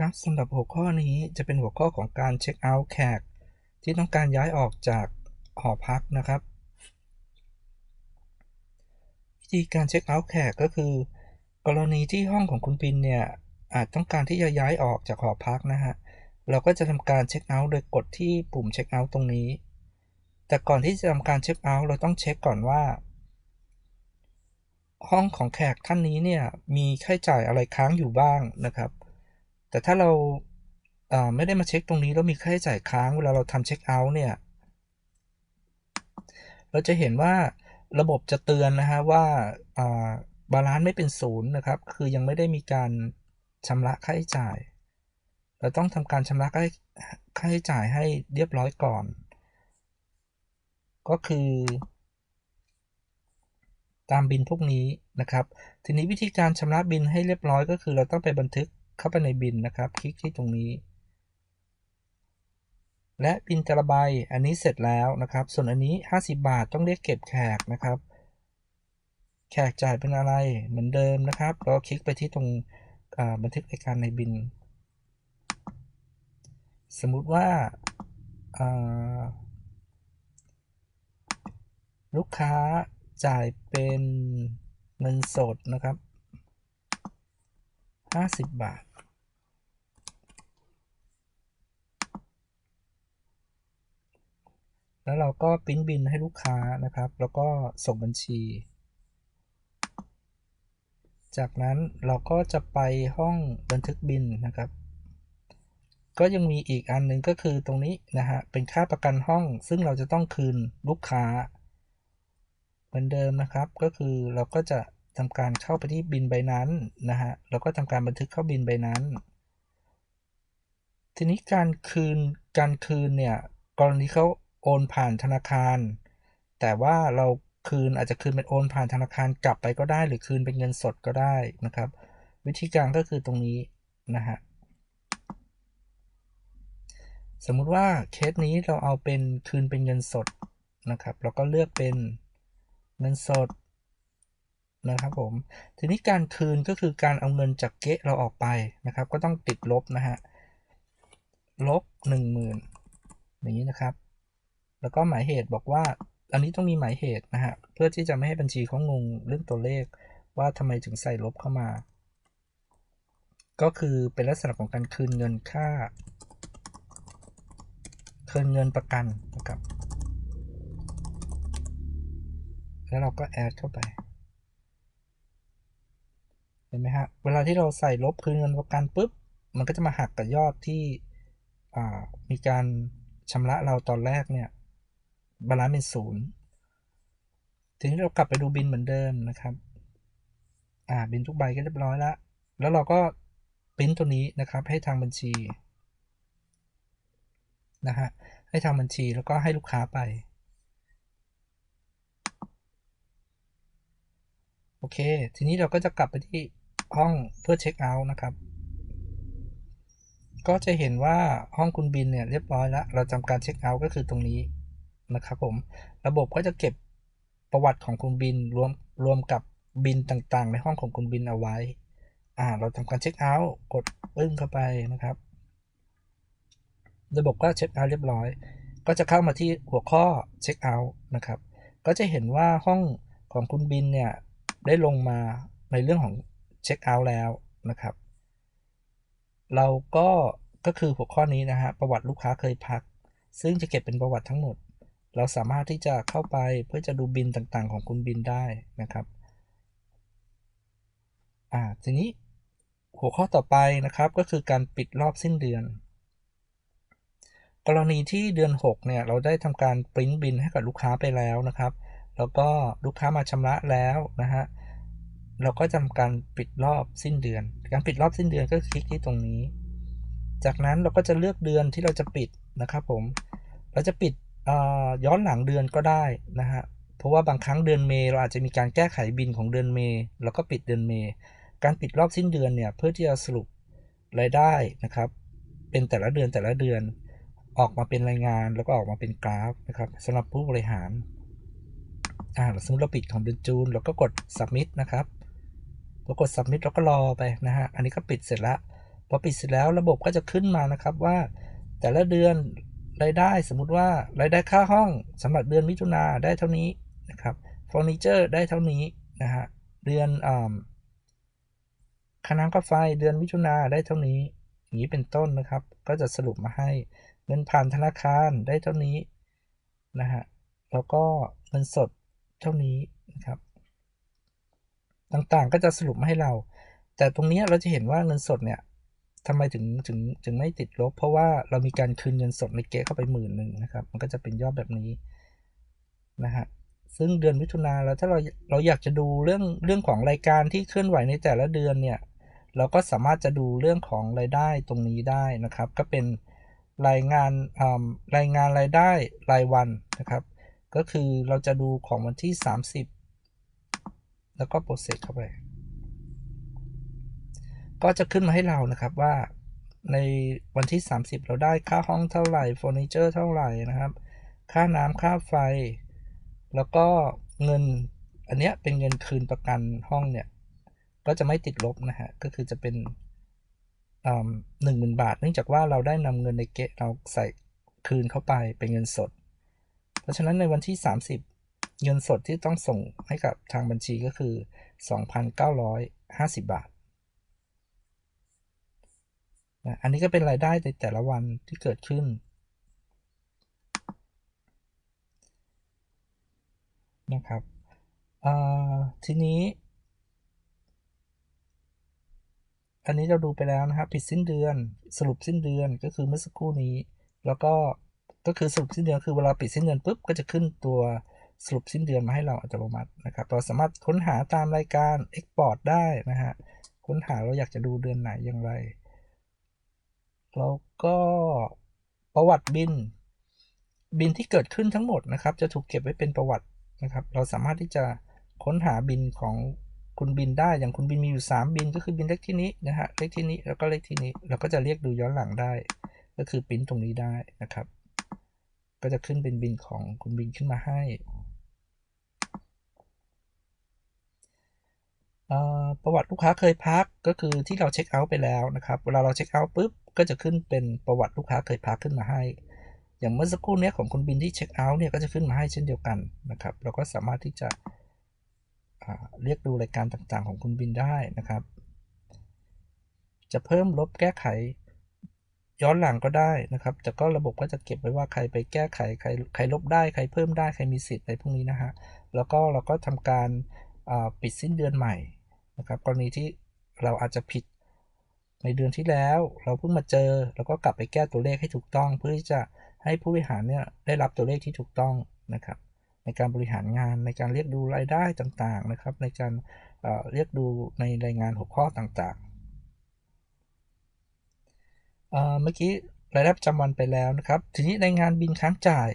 ครับสำหรับหัวข้อนี้จะเป็นหัวข้อของการเช็คเอาท์แขกที่ต้องการย้ายออกจากหอพักนะครับ วิธีการเช็คเอาท์แขกก็คือ กรณีที่ห้องของคุณปินเนี่ยอาจต้องการที่จะย้ายออกจากหอพักนะฮะเราก็จะทำการเช็คเอาท์โดยกดที่ปุ่มเช็คเอาท์ตรงนี้ แต่ก่อนที่จะทำการเช็คเอาท์เราต้องเช็คก่อนว่า ห้องของแขกท่านนี้เนี่ยมีค่าใช้จ่ายอะไรค้างอยู่บ้างนะครับ แต่ถ้าเราไม่ได้มาเช็คตรงนี้แล้วมีค่าใช้จ่ายค้างเวลาเราทำเช็คเอาท์เนี่ย เราจะเห็นว่าระบบจะเตือนนะฮะว่าบาลานซ์ไม่เป็นศูนย์นะครับ คือยังไม่ได้มีการชำระค่าใช้จ่าย เราต้องทำการชำระค่าค่าใช้จ่ายให้เรียบร้อยก่อน ก็คือ ตามบินพวกนี้นะครับ ทีนี้วิธีการชำระบินให้เรียบร้อยก็คือเราต้องไปบันทึก เข้าไปในบินนะครับ คลิกที่ตรงนี้ และบินแต่ละใบอันนี้เสร็จแล้วนะครับ ส่วนอันนี้ 50 บาทต้องเรียกเก็บแขกนะครับ แขกจ่ายเป็นอะไรเหมือนเดิมนะครับ เราคลิกไปที่ตรงบันทึกรายการในบิน สมมุติว่าลูกค้าจ่ายเป็นเงินสดนะครับ 50 บาท แล้วเราก็ปริ้นบินให้ลูกค้านะครับ แล้วก็ส่งบัญชี จากนั้นเราก็จะไปห้องบันทึกบินนะครับ ก็ยังมีอีกอันหนึ่งก็คือตรงนี้นะฮะ เป็นค่าประกันห้อง ซึ่งเราจะต้องคืนลูกค้า เหมือนเดิมนะครับ ก็คือเราก็จะทำการเข้าไปที่บินใบนั้นนะฮะ แล้วก็ทำการบันทึกเข้าบินใบนั้น ทีนี้การคืน การคืนเนี่ย กรณีเขา โอนผ่านธนาคาร แต่ว่าเราคืนอาจจะคืนเป็นโอนผ่านธนาคารกลับไปก็ได้ หรือคืนเป็นเงินสดก็ได้นะครับ วิธีการก็คือตรงนี้นะฮะสมมุติว่าเคสนี้เราเอาเป็นคืนเป็นเงินสดนะครับเราก็เลือกเป็นเงินสดนะครับผมทีนี้การคืนก็คือการเอาเงินจากเก๊ะเราออกไปนะครับ ก็ต้องติดลบนะฮะลบ 10,000อย่างนี้นะครับ แล้วก็หมายเหตุบอกว่า อันนี้ต้องมีหมายเหตุนะฮะ เพื่อที่จะไม่ให้บัญชีเขางงเรื่องตัวเลข ว่าทำไมถึงใส่ลบเข้ามา ก็คือเป็นลักษณะของการคืนเงินค่า คืนเงินประกันนะครับ แล้วเราก็แอดเข้าไป เห็นไหมฮะ เวลาที่เราใส่ลบคืนเงินประกันปุ๊บ มันก็จะมาหักกับยอดที่มีการชำระเราตอนแรกเนี่ย บาลานซ์เป็นศูนย์ทีนี้เรากลับไปดูบินเหมือนเดิมนะครับ อ่าบินทุกใบก็เรียบร้อยแล้ว แล้วเราก็ปริ้นตัวนี้นะครับ ให้ทางบัญชีนะฮะให้ทางบัญชีแล้วก็ให้ลูกค้าไป โอเค ทีนี้เราก็จะกลับไปที่ห้องเพื่อเช็คเอาท์นะครับ ก็จะเห็นว่าห้องคุณบินเนี่ยเรียบร้อยแล้ว เราทำการเช็คเอาท์ก็คือตรงนี้ นะครับผม ระบบก็จะเก็บประวัติของคุณบินรวมรวมกับบินต่างๆ ในห้องของคุณบินเอาไว้ อ่า เราทำการเช็คเอาท์กดปึ้งเข้าไปนะครับ ระบบก็เช็คเอาท์เรียบร้อย ก็จะเข้ามาที่หัวข้อเช็คเอาท์นะครับ ก็จะเห็นว่าห้องของคุณบินเนี่ยได้ลงมาในเรื่องของเช็คเอาท์แล้วนะครับ เราก็ก็คือหัวข้อนี้นะฮะประวัติลูกค้าเคยพัก ซึ่งจะเก็บเป็นประวัติทั้งหมด เราสามารถที่จะเข้าไปเพื่อจะดูบินต่างๆ ของคุณบินได้นะครับอ่าทีนี้หัวข้อต่อไปนะครับก็คือการปิดรอบสิ้นเดือน กรณีที่เดือน 6 เนี่ย เราได้ทำการปริ้นบินให้กับลูกค้าไปแล้วนะครับ แล้วก็ลูกค้ามาชำระแล้วนะฮะเราก็ทำการปิดรอบสิ้นเดือน การปิดรอบสิ้นเดือนก็คลิกที่ตรงนี้ จากนั้นเราก็จะเลือกเดือนที่เราจะปิดนะครับผม เราจะปิด ย้อนหลังเดือนก็ได้นะฮะ เพราะว่าบางครั้งเดือนเมย์เราอาจจะมีการแก้ไขบินของเดือนเมย์เราก็ปิดเดือนเมย์การปิดรอบสิ้นเดือนเนี่ยเพื่อที่จะสรุปรายได้นะครับ เป็นแต่ละเดือนแต่ละเดือนออกมาเป็นรายงานแล้วก็ออกมาเป็นกราฟนะครับสำหรับผู้บริหารอ่าสมมติเราปิดของเดือนจูนเราก็กด submit นะครับพอกด submit เราก็รอไปนะฮะอันนี้ก็ปิดเสร็จแล้วพอปิดเสร็จแล้วระบบก็จะขึ้นมานะครับว่าแต่ละเดือน รายได้สมมุติว่ารายได้ค่าห้องสำหรับเดือนมิถุนาได้เท่านี้นะครับเฟอร์นิเจอร์ได้เท่านี้นะฮะเดือนค่าน้ำค่าไฟเดือนมิถุนาได้เท่านี้อย่างนี้เป็นต้นนะครับ ก็จะสรุปมาให้เงินผ่านธนาคารได้เท่านี้นะฮะแล้วก็เงินสดเท่านี้นะครับ ต่างๆก็จะสรุปมาให้เรา แต่ตรงนี้เราจะเห็นว่าเงินสดเนี่ย ทำไมถึงถึงถึงไม่ติดลบ เพราะว่าเรามีการคืนเงินสดในเก๊เข้าไปหมื่นหนึ่งนะครับ มันก็จะเป็นยอดแบบนี้นะฮะซึ่งเดือนมิถุนาแล้วถ้าเราเราอยากจะดูเรื่องเรื่องของรายการที่เคลื่อนไหวในแต่ละเดือนเนี่ยเราก็สามารถจะดูเรื่องของรายได้ตรงนี้ได้นะครับ ก็เป็นรายงานรายงานรายได้รายวันนะครับ ก็คือเราจะดูของวันที่ 30 แล้วก็โปรเซสเข้าไป ก็จะขึ้นมาให้เรานะครับว่าในวันที่ 30 เราได้ค่าห้องเท่าไหร่เฟอร์นิเจอร์เท่าไหร่นะครับ ค่าน้ำค่าไฟ แล้วก็เงินอันเนี้ยเป็นเงินคืนประกันห้องเนี่ยก็จะไม่ติดลบนะฮะก็คือจะเป็นหนึ่งหมื่นบาท เนื่องจากว่าเราได้นำเงินในเกะเราใส่คืนเข้าไปเป็นเงินสด เพราะฉะนั้นในวันที่ 30 เงินสดที่ต้องส่งให้กับทางบัญชีก็คือ 2,950 บาท นะอันนี้ก็เป็นรายได้ในแต่ละวันที่เกิดขึ้น นะครับทีนี้ อันนี้เราดูไปแล้วนะครับ ผิดสิ้นเดือนสรุปสิ้นเดือนก็คือเมื่อสักครู่นี้ แล้วก็ก็คือสรุปสิ้นเดือนคือเวลาปิดสิ้นเดือนปุ๊บก็จะขึ้นตัวสรุปสิ้นเดือนมาให้เราอัตโนมัตินะครับ เราสามารถค้นหาตามรายการ Export ได้นะฮะ ค้นหาเราอยากจะดูเดือนไหนอย่างไร แล้วก็ประวัติบิน บินที่เกิดขึ้นทั้งหมดนะครับ จะถูกเก็บไว้เป็นประวัตินะครับ เราสามารถที่จะค้นหาบินของคุณบินได้ อย่างคุณบินมีอยู่ 3 บินก็คือบินเลขที่นี้นะฮะ เลขที่นี้แล้วก็เลขที่นี้ เราก็จะเรียกดูย้อนหลังได้ ก็คือปิ้นตรงนี้ได้นะครับ ก็จะขึ้นเป็นบินของคุณบินขึ้นมาให้ประวัติลูกค้าเคยพักก็คือที่เราเช็คเอาท์ไปแล้วนะครับ เวลาเราเช็คเอาท์ปุ๊บ ก็จะขึ้นเป็นประวัติลูกค้าเคยพักขึ้นมาให้ อย่างเมื่อสักครู่นี้ของคุณบินที่เช็คเอาท์เนี่ยก็จะขึ้นมาให้เช่นเดียวกันนะครับ เราก็สามารถที่จะเรียกดูรายการต่างๆ ของคุณบินได้นะครับ จะเพิ่มลบแก้ไขย้อนหลังก็ได้นะครับ แต่ก็ระบบก็จะเก็บไว้ว่าใครไปแก้ไขใครใครลบได้ใครเพิ่มได้ใครมีสิทธิ์อะไรพวกนี้นะฮะ แล้วก็เราก็ทำการปิดสิ้นเดือนใหม่นะครับ กรณีที่เราอาจจะผิด ในเดือนที่แล้วเราเพิ่งมาเจอ แล้วก็กลับไปแก้ตัวเลขให้ถูกต้อง เพื่อที่จะให้ผู้บริหารเนี่ยได้รับตัวเลขที่ถูกต้องนะครับ ในการบริหารงานในการเรียกดูรายได้ต่างๆนะครับ ในการเเรียกดูในรายงานหัวข้อต่างๆเมื่อกี้รายได้ประจำวันไปแล้วนะครับ ทีนี้ในงานบินค้างจ่าย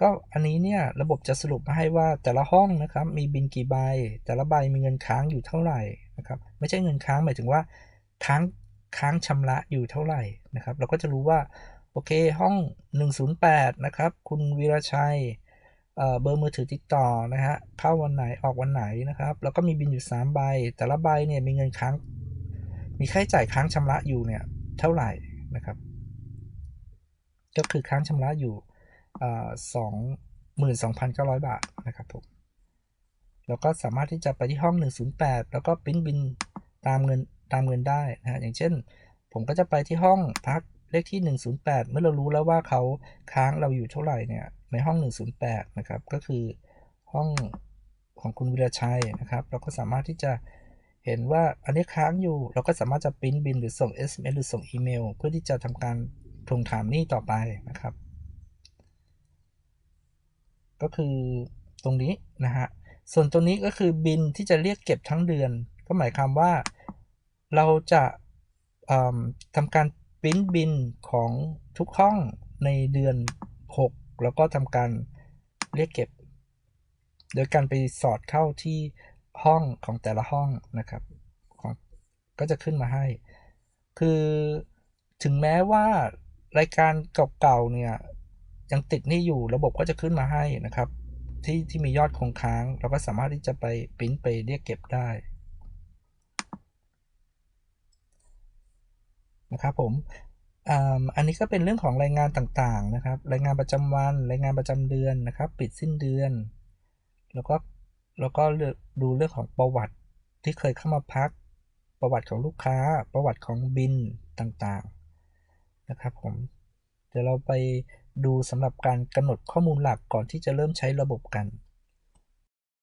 ก็อันนี้เนี่ยระบบจะสรุปมาให้ว่าแต่ละห้องนะครับ มีบินกี่ใบ แต่ละใบมีเงินค้างอยู่เท่าไหร่นะครับ ไม่ใช่เงินค้างหมายถึงว่าค้าง ค้างชำระอยู่เท่าไหร่นะครับ เราก็จะรู้ว่าโอเคห้อง 108 นะครับ คุณวีรชัยเบอร์มือถือติดต่อนะฮะเข้าวันไหนออกวันไหนนะครับ แล้วก็มีบินอยู่ 3 ใบ แต่ละใบเนี่ยมีเงินค้าง มีค่าใช้จ่ายค้างชำระอยู่เนี่ยเท่าไหร่นะครับ ก็คือค้างชำระอยู่สองหมื่นสองพันเก้าร้อยบาทนะครับผมแล้วก็สามารถที่จะไปที่ห้อง 108 แล้วก็ปริ้นบินตามเงิน ตามเงินได้นะฮะอย่างเช่น ผมก็จะไปที่ห้องพักเลขที่ 108 เมื่อเรารู้แล้วว่าเขาค้างเราอยู่เท่าไหร่เนี่ยในห้อง 108 นะครับ ก็คือห้องของคุณวิรชัยนะครับ เราก็สามารถที่จะเห็นว่าอันนี้ค้างอยู่ เราก็สามารถจะปิ้นบินหรือส่ง SMS หรือส่งอีเมล เพื่อที่จะทำการทวงถามหนี้ต่อไปนะครับ ก็คือตรงนี้นะฮะส่วนตัวนี้ก็คือบินที่จะเรียกเก็บทั้งเดือน ก็หมายความว่า เราจะทำการปริ้นบินของทุกห้องในเดือน 6 แล้วก็ทำการเรียกเก็บ โดยการไปสอดเข้าที่ห้องของแต่ละห้องนะครับของก็จะขึ้นมาให้ คือถึงแม้ว่ารายการเก่าๆเนี่ยยังติดนี่อยู่ระบบก็จะขึ้นมาให้นะครับ ที่ที่มียอดคงค้าง เราก็สามารถที่จะไปปริ้นไปเรียกเก็บได้ นะครับผมอันนี้ก็เป็นเรื่องของรายงานต่างๆนะครับ รายงานประจำวัน รายงานประจำเดือนนะครับ ปิดสิ้นเดือน แล้วก็แล้วก็ดูเรื่องของประวัติที่เคยเข้ามาพัก ประวัติของลูกค้า ประวัติของบินต่างๆนะครับผมเดี๋ยวเราไปดูสำหรับการกำหนดข้อมูลหลักก่อนที่จะเริ่มใช้ระบบกัน